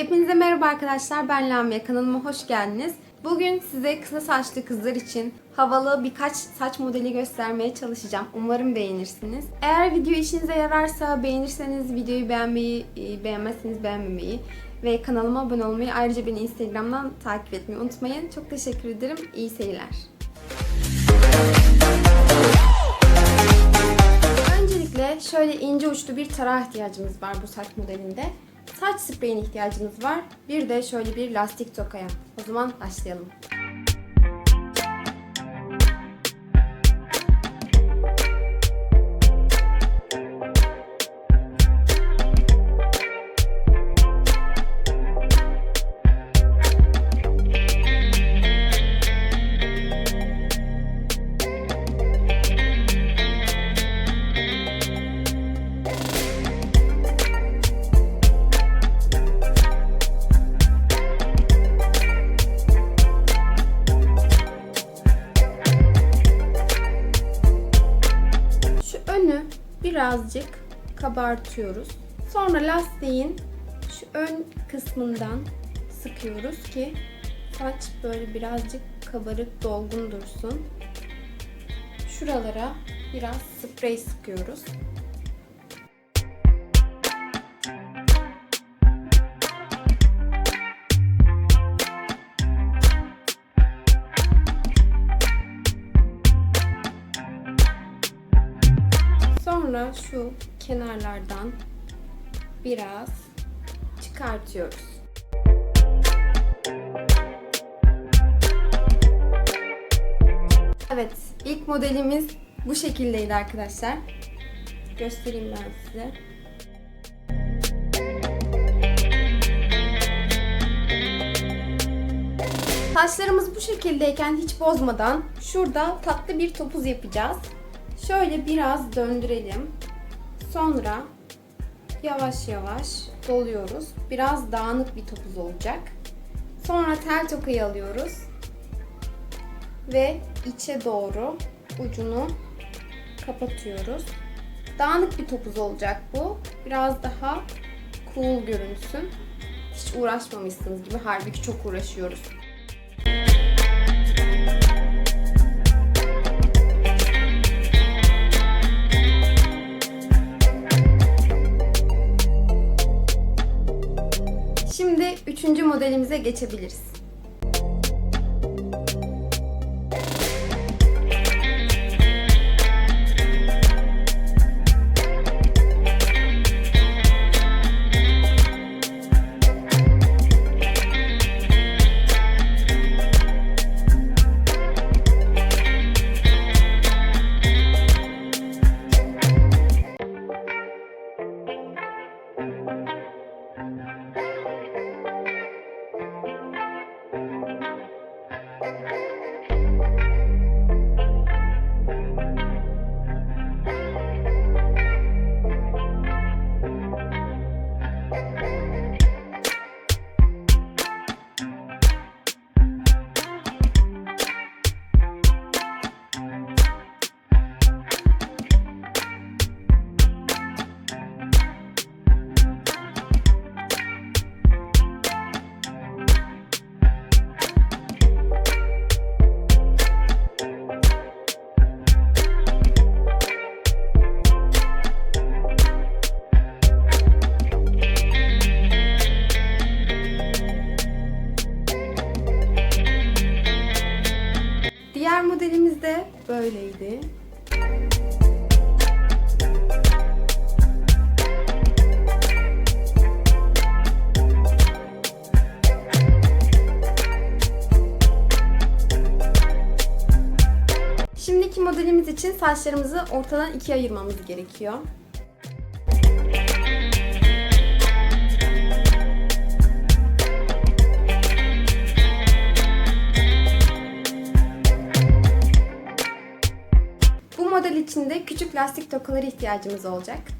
Hepinize merhaba arkadaşlar. Ben Lamia. Kanalıma hoş geldiniz. Bugün size kısa saçlı kızlar için havalı birkaç saç modeli göstermeye çalışacağım. Umarım beğenirsiniz. Eğer video işinize yararsa beğenirseniz videoyu beğenmeyi, e, beğenmezseniz beğenmemeyi ve kanalıma abone olmayı ayrıca beni Instagram'dan takip etmeyi unutmayın. Çok teşekkür ederim. İyi seyirler. Öncelikle şöyle ince uçlu bir tarağa ihtiyacımız var bu saç modelinde. Saç spreyine ihtiyacımız var. Bir de şöyle bir lastik tokaya. O zaman başlayalım. Kabartıyoruz. Sonra lastiğin şu ön kısmından sıkıyoruz ki saç böyle birazcık kabarık dolgun dursun. Şuralara biraz sprey sıkıyoruz. Sonra şu kenarlardan biraz çıkartıyoruz. Evet, ilk modelimiz bu şekildeydi arkadaşlar. Göstereyim ben size. Saçlarımız bu şekildeyken hiç bozmadan şurada tatlı bir topuz yapacağız. Şöyle biraz döndürelim. Sonra yavaş yavaş doluyoruz. Biraz dağınık bir topuz olacak. Sonra tel tokayı alıyoruz. Ve içe doğru ucunu kapatıyoruz. Dağınık bir topuz olacak bu. Biraz daha cool görünsün. Hiç uğraşmamışsınız gibi. Halbuki çok uğraşıyoruz. Üçüncü modelimize geçebiliriz. Modelimiz de böyleydi. Şimdiki modelimiz için saçlarımızı ortadan ikiye ayırmamız gerekiyor. İçin de küçük lastik tokaları ihtiyacımız olacak.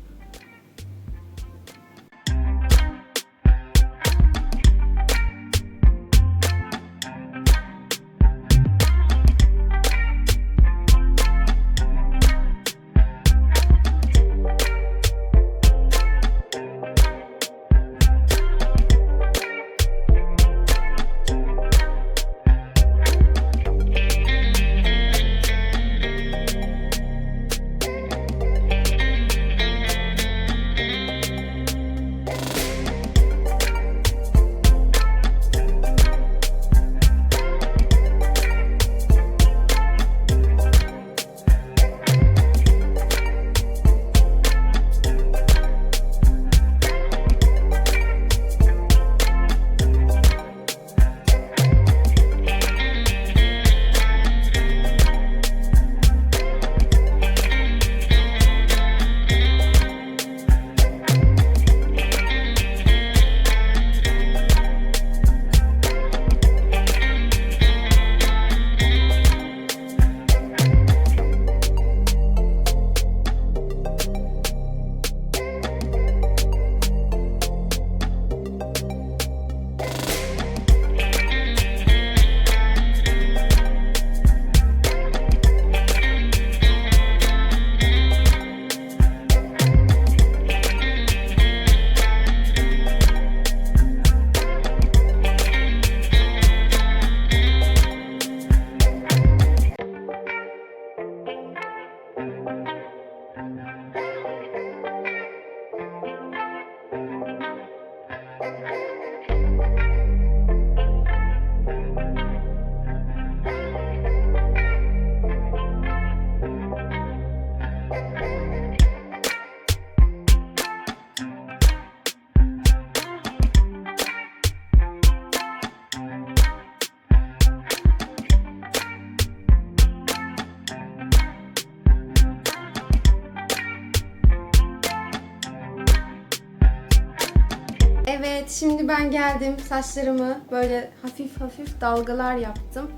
Şimdi ben geldim saçlarımı böyle hafif hafif dalgalar yaptım.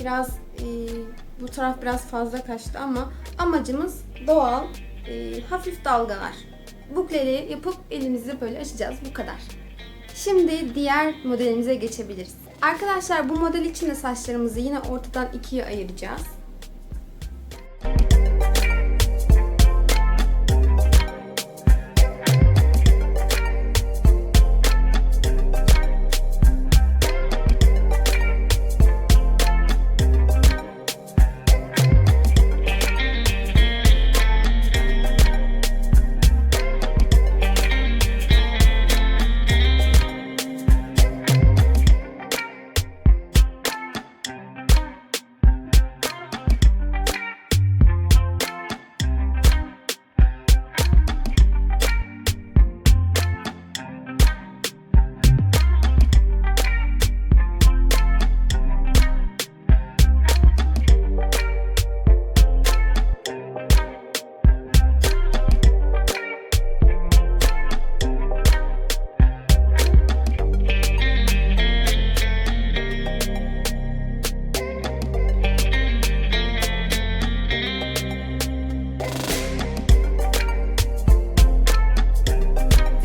Biraz e, bu taraf biraz fazla kaçtı ama amacımız doğal e, hafif dalgalar. Bukleri yapıp elimizi böyle açacağız bu kadar. Şimdi diğer modelimize geçebiliriz. Arkadaşlar bu model için de saçlarımızı yine ortadan ikiye ayıracağız.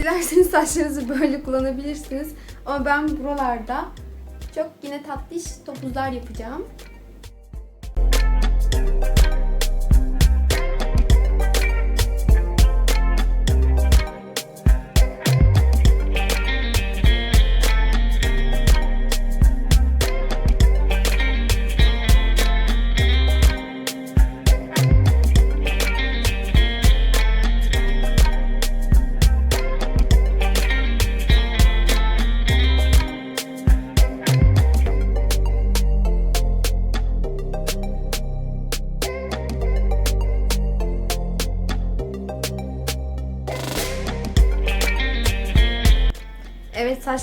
Dilerseniz saçlarınızı böyle kullanabilirsiniz. Ama ben buralarda çok yine tatlış topuzlar yapacağım.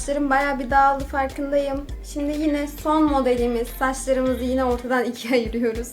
Saçlarım bayağı bir dağıldı farkındayım. Şimdi yine son modelimiz. Saçlarımızı yine ortadan ikiye ayırıyoruz.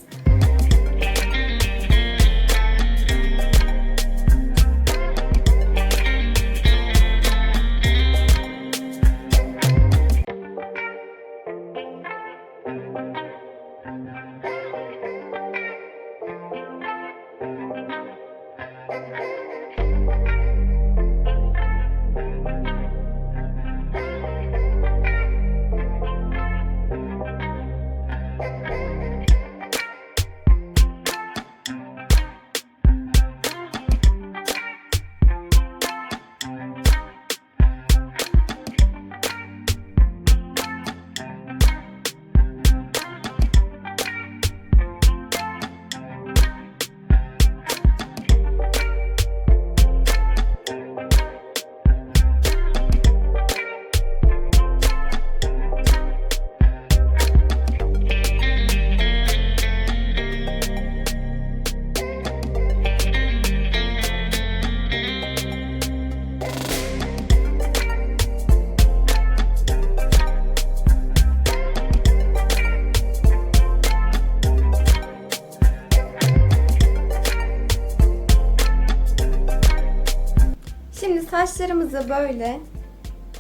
Şimdi saçlarımızı böyle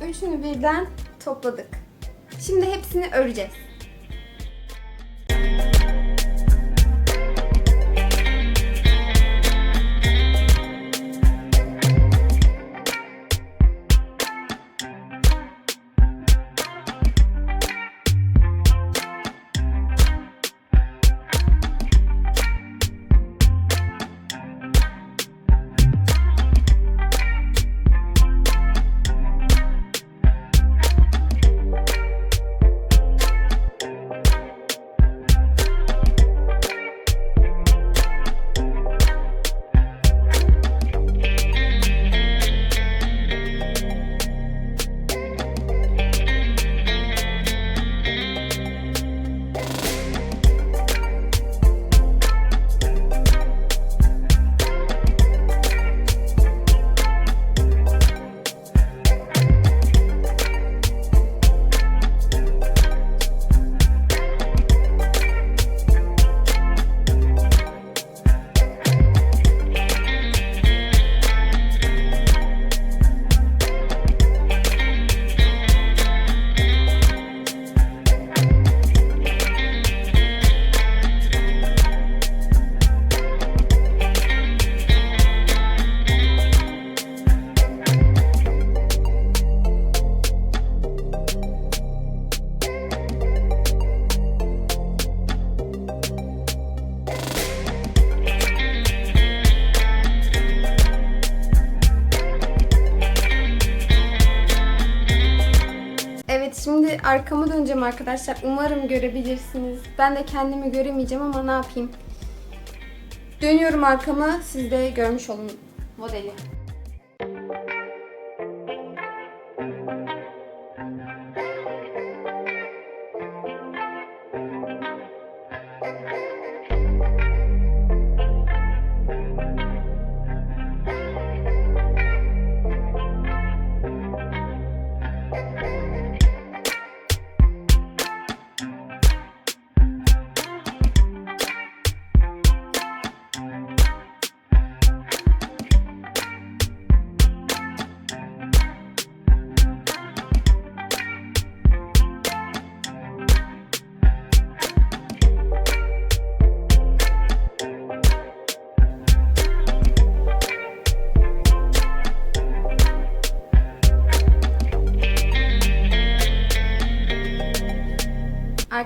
üçünü birden topladık. Şimdi hepsini öreceğiz. Şimdi arkamı döneceğim arkadaşlar. Umarım görebilirsiniz. Ben de kendimi göremeyeceğim ama ne yapayım. Dönüyorum arkamı. Siz de görmüş olun modeli.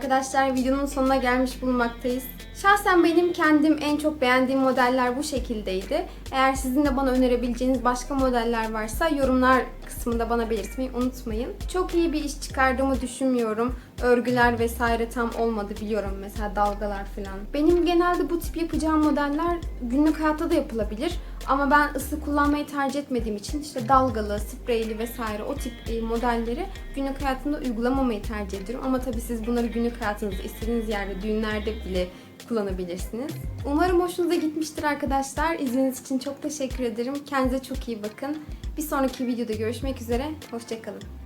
Arkadaşlar videonun sonuna gelmiş bulunmaktayız. Şahsen benim kendim en çok beğendiğim modeller bu şekildeydi. Eğer sizin de bana önerebileceğiniz başka modeller varsa yorumlar kısmında bana belirtmeyi unutmayın. Çok iyi bir iş çıkardığımı düşünmüyorum. Örgüler vesaire tam olmadı biliyorum mesela dalgalar falan. Benim genelde bu tip yapacağım modeller günlük hayatta da yapılabilir. Ama ben ısı kullanmayı tercih etmediğim için işte dalgalı, spreyli vesaire o tip e, modelleri günlük hayatımda uygulamamayı tercih ediyorum. Ama tabii siz bunları günlük hayatınızda istediğiniz yerde, düğünlerde bile kullanabilirsiniz. Umarım hoşunuza gitmiştir arkadaşlar. İzlediğiniz için çok teşekkür ederim. Kendinize çok iyi bakın. Bir sonraki videoda görüşmek üzere. Hoşçakalın.